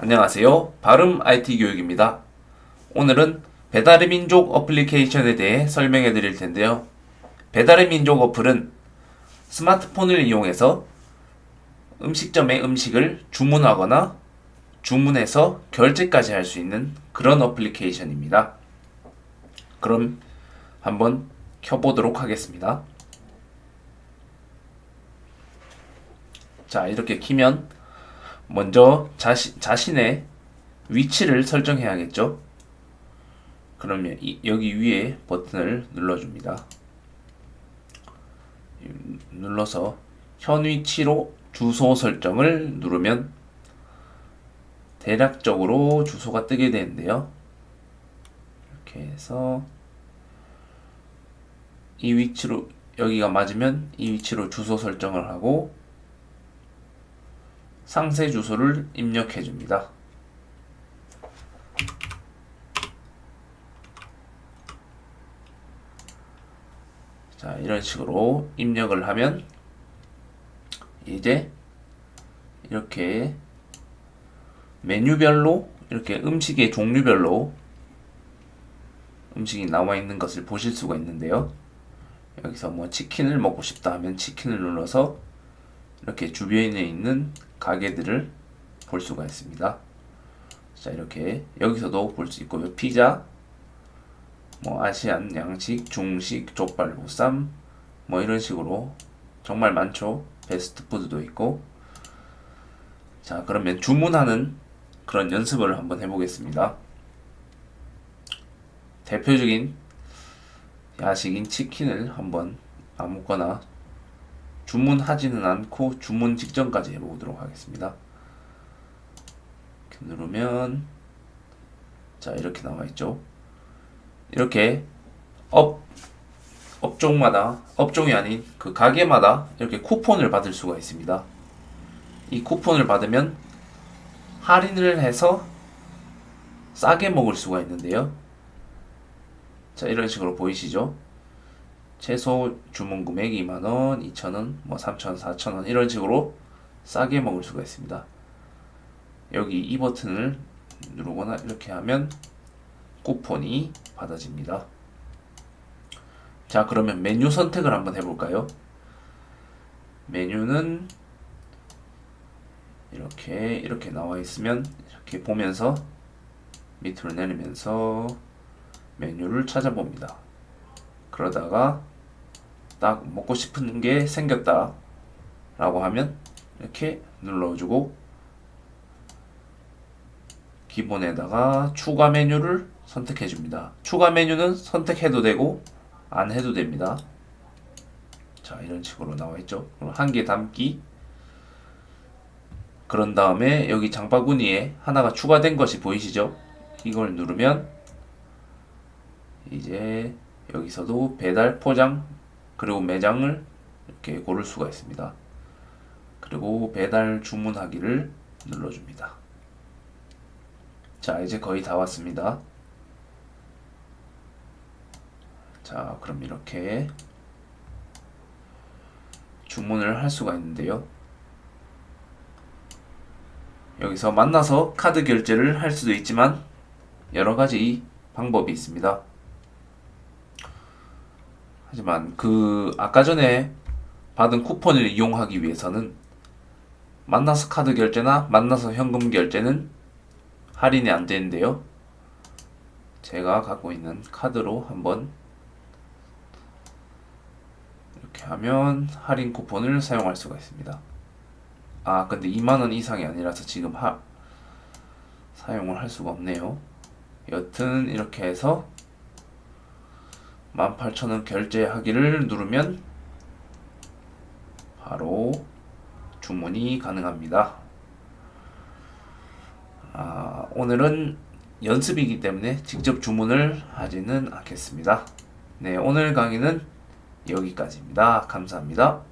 안녕하세요. 발음 IT 교육입니다. 오늘은 배달의 민족 어플리케이션에 대해 설명해 드릴 텐데요. 배달의 민족 어플은 스마트폰을 이용해서 음식점의 음식을 주문하거나 주문해서 결제까지 할 수 있는 그런 어플리케이션입니다. 그럼 한번 켜보도록 하겠습니다. 자, 이렇게 키면 먼저 자시, 자신의 위치를 설정해야겠죠. 그러면 이, 여기 위에 버튼을 눌러줍니다. 눌러서 현 위치로 주소 설정을 누르면 대략적으로 주소가 뜨게 되는데요. 이렇게 해서 이 위치로 여기가 맞으면 이 위치로 주소 설정을 하고 상세 주소를 입력해 줍니다. 자, 이런 식으로 입력을 하면 이제 이렇게 메뉴별로 이렇게 음식의 종류별로 음식이 나와 있는 것을 보실 수가 있는데요. 여기서 뭐 치킨을 먹고 싶다 하면 치킨을 눌러서 이렇게 주변에 있는 가게들을 볼 수가 있습니다. 자, 이렇게 여기서도 볼 수 있고요. 피자, 뭐 아시안, 양식, 중식, 족발, 보쌈 뭐 이런 식으로 정말 많죠. 베스트푸드도 있고. 자, 그러면 주문하는 그런 연습을 한번 해보겠습니다. 대표적인 야식인 치킨을 한번 아무거나 주문하지는 않고 주문 직전까지 해보도록 하겠습니다. 이렇게 누르면 자 이렇게 나와 있죠. 이렇게 업 업종마다 업종이 아닌 그 가게마다 이렇게 쿠폰을 받을 수가 있습니다. 이 쿠폰을 받으면 할인을 해서 싸게 먹을 수가 있는데요. 자 이런 식으로 보이시죠? 최소 주문 금액 2만원, 2천원, 뭐 3천원, 4천원 이런 식으로 싸게 먹을 수가 있습니다. 여기 이 버튼을 누르거나 이렇게 하면 쿠폰이 받아집니다. 자 그러면 메뉴 선택을 한번 해볼까요? 메뉴는 이렇게 이렇게 나와 있으면 이렇게 보면서 밑으로 내리면서 메뉴를 찾아봅니다. 그러다가 딱 먹고 싶은 게 생겼다 라고 하면 이렇게 눌러주고 기본에다가 추가 메뉴를 선택해 줍니다. 추가 메뉴는 선택해도 되고 안 해도 됩니다. 자 이런 식으로 나와 있죠. 한 개 담기 그런 다음에 여기 장바구니에 하나가 추가된 것이 보이시죠? 이걸 누르면 이제 여기서도 배달 포장 그리고 매장을 이렇게 고를 수가 있습니다. 그리고 배달 주문하기를 눌러줍니다. 자, 이제 거의 다 왔습니다. 자, 그럼 이렇게 주문을 할 수가 있는데요. 여기서 만나서 카드 결제를 할 수도 있지만 여러 가지 방법이 있습니다. 하지만 그 아까 전에 받은 쿠폰을 이용하기 위해서는 만나서 카드 결제나 만나서 현금 결제는 할인이 안 되는데요. 제가 갖고 있는 카드로 한번 이렇게 하면 할인 쿠폰을 사용할 수가 있습니다. 아, 근데 2만원 이상이 아니라서 지금 하, 사용을 할 수가 없네요. 여튼 이렇게 해서 18,000원 결제하기를 누르면 바로 주문이 가능합니다. 아, 오늘은 연습이기 때문에 직접 주문을 하지는 않겠습니다. 네, 오늘 강의는 여기까지입니다. 감사합니다.